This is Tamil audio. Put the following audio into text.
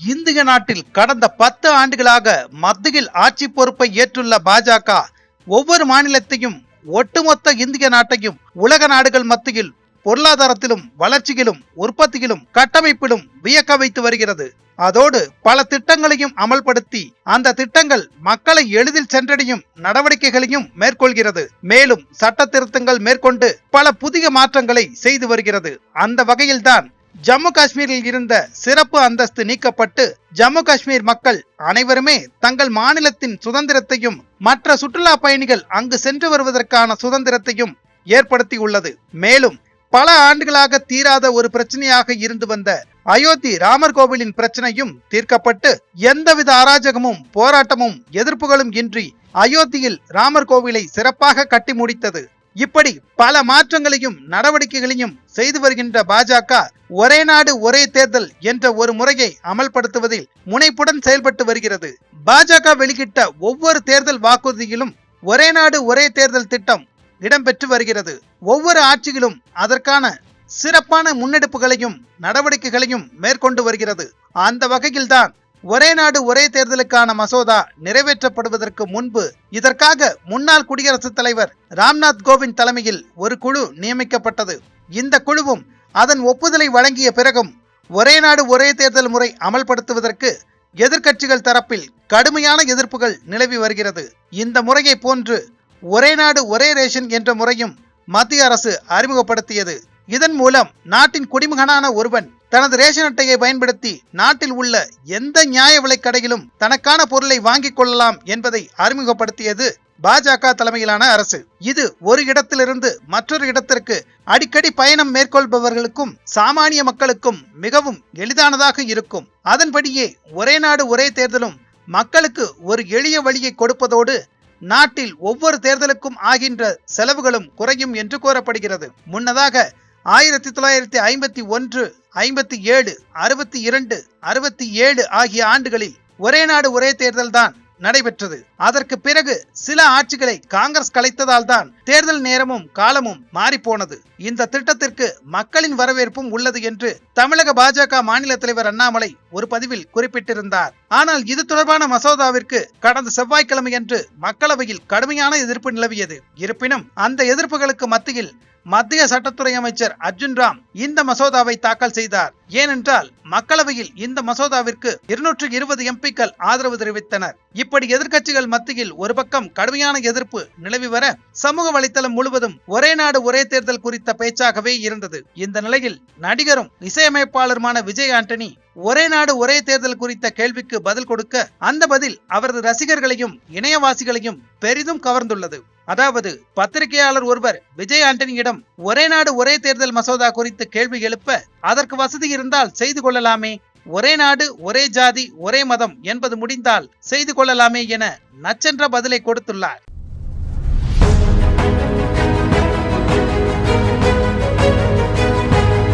இந்திய நாட்டில் கடந்த பத்து ஆண்டுகளாக மத்தியில் ஆட்சி பொறுப்பை ஏற்றுள்ள பாஜக ஒவ்வொரு மாநிலத்தையும் ஒட்டுமொத்த இந்திய நாட்டையும் உலக நாடுகள் மத்தியில் பொருளாதாரத்திலும் வளர்ச்சியிலும் உற்பத்தியிலும் கட்டமைப்பிலும் வியக்க வைத்து வருகிறது. அதோடு பல திட்டங்களையும் அமல்படுத்தி அந்த திட்டங்கள் மக்களை எளிதில் சென்றடையும் நடவடிக்கைகளையும் மேற்கொள்கிறது. மேலும் சட்ட திருத்தங்கள் மேற்கொண்டு பல புதிய மாற்றங்களை செய்து வருகிறது. அந்த வகையில்தான் ஜம்மு காஷ்மீரில் இருந்த சிறப்பு அந்தஸ்து நீக்கப்பட்டு ஜம்மு காஷ்மீர் மக்கள் அனைவருமே தங்கள் மாநிலத்தின் சுதந்திரத்தையும் மற்ற சுற்றுலா பயணிகள் அங்கு சென்று வருவதற்கான சுதந்திரத்தையும் ஏற்படுத்தியுள்ளது. மேலும் பல ஆண்டுகளாக தீராத ஒரு பிரச்சனையாக இருந்து வந்த அயோத்தி ராமர் கோவிலின் பிரச்சனையும் தீர்க்கப்பட்டு எந்தவித அராஜகமும் போராட்டமும் எதிர்ப்புகளும் இன்றி அயோத்தியில் ராமர் கோவிலை சிறப்பாக கட்டி முடித்தது. இப்படி பல மாற்றங்களையும் நடவடிக்கைகளையும் செய்து வருகின்ற பாஜக ஒரே நாடு ஒரே தேர்தல் என்ற ஒரு முறையை அமல்படுத்துவதில் முனைப்புடன் செயல்பட்டு வருகிறது. பாஜக வெளியிட்ட ஒவ்வொரு தேர்தல் வாக்குறுதியிலும் ஒரே நாடு ஒரே தேர்தல் திட்டம் இடம்பெற்று வருகிறது. ஒவ்வொரு ஆட்சியிலும் அதற்கான சிறப்பான முன்னெடுப்புகளையும் நடவடிக்கைகளையும் மேற்கொண்டு வருகிறது. அந்த வகையில்தான் ஒரே நாடு ஒரே தேர்தலுக்கான மசோதா நிறைவேற்றப்படுவதற்கு முன்பு இதற்காக முன்னாள் குடியரசுத் தலைவர் ராம்நாத் கோவிந்த் தலைமையில் ஒரு குழு நியமிக்கப்பட்டது. இந்த குழுவும் அதன் ஒப்புதலை வழங்கிய பிறகும் ஒரே நாடு ஒரே தேர்தல் முறை அமல்படுத்துவதற்கு எதிர்க்கட்சிகள் தரப்பில் கடுமையான எதிர்ப்புகள் நிலவி வருகிறது. இந்த முறையை போன்று ஒரே நாடு ஒரே ரேஷன் என்ற முறையும் மத்திய அரசு அறிமுகப்படுத்தியது. இதன் மூலம் நாட்டின் குடிமகனான ஒருவன் தனது ரேஷன் அட்டையை பயன்படுத்தி நாட்டில் உள்ள எந்த நியாய விலைக் கடையிலும் தனக்கான பொருளை வாங்கிக் கொள்ளலாம் என்பதை அறிமுகப்படுத்தியது பாஜக தலைமையிலான அரசு. இது ஒரு இடத்திலிருந்து மற்றொரு இடத்திற்கு அடிக்கடி பயணம் மேற்கொள்பவர்களுக்கும் சாமானிய மக்களுக்கும் மிகவும் எளிதானதாக இருக்கும். அதன்படியே ஒரே நாடு ஒரே தேர்தலும் மக்களுக்கு ஒரு எளிய வழியை கொடுப்பதோடு நாட்டில் ஒவ்வொரு தேர்தலுக்கும் ஆகின்ற செலவுகளும் குறையும் என்று கூறப்படுகிறது. முன்னதாக ஆயிரத்தி தொள்ளாயிரத்தி ஐம்பத்தி ஒன்று ஐம்பத்தி ஏழு அறுபத்தி இரண்டு அறுபத்தி ஏழு ஆகிய ஆண்டுகளில் ஒரே நாடு ஒரே தேர்தல் தான் நடைபெற்றது. அதற்கு பிறகு சில ஆட்சிகளை காங்கிரஸ் கலைத்ததால் தான் தேர்தல் நேரமும் காலமும் மாறிப்போனது. இந்த திட்டத்திற்கு மக்களின் வரவேற்பும் உள்ளது என்று தமிழக பாஜக மாநில தலைவர் அண்ணாமலை ஒரு பதிவில் குறிப்பிட்டிருந்தார். ஆனால் இது தொடர்பான மசோதாவிற்கு கடந்த செவ்வாய்க்கிழமையன்று மக்களவையில் கடுமையான எதிர்ப்பு நிலவியது. இருப்பினும் அந்த எதிர்ப்புகளுக்கு மத்தியில் மத்திய சட்டத்துறை அமைச்சர் அர்ஜுன் ராம் இந்த மசோதாவை தாக்கல் செய்தார். ஏனென்றால் மக்களவையில் இந்த மசோதாவிற்கு இருநூற்று இருபது எம்பிக்கள் ஆதரவு தெரிவித்தனர். இப்படி எதிர்க்கட்சிகள் மத்தியில் ஒரு பக்கம் கடுமையான எதிர்ப்பு நிலவி வர சமூக வலைத்தளம் முழுவதும் ஒரே நாடு ஒரே தேர்தல் குறித்த பேச்சாகவே இருந்தது. இந்த நிலையில் நடிகரும் இசையமைப்பாளருமான விஜய் ஆண்டனி ஒரே நாடு ஒரே தேர்தல் குறித்த கேள்விக்கு பதில் கொடுக்க அந்த பதில் அவரது ரசிகர்களையும் இணையவாசிகளையும் பெரிதும் கவர்ந்துள்ளது. அதாவது பத்திரிகையாளர் ஒருவர் விஜய் ஆண்டனியிடம் ஒரே நாடு ஒரே தேர்தல் மசோதா குறித்து கேள்வி எழுப்ப அதற்கு வசதி இருந்தால் செய்து கொள்ளலாமே. ஒரே நாடு ஒரே ஜாதி ஒரே மதம் என்பது முடிந்தால் செய்து கொள்ளலாமே என நச்சென்ற பதிலை கொடுத்துள்ளார்.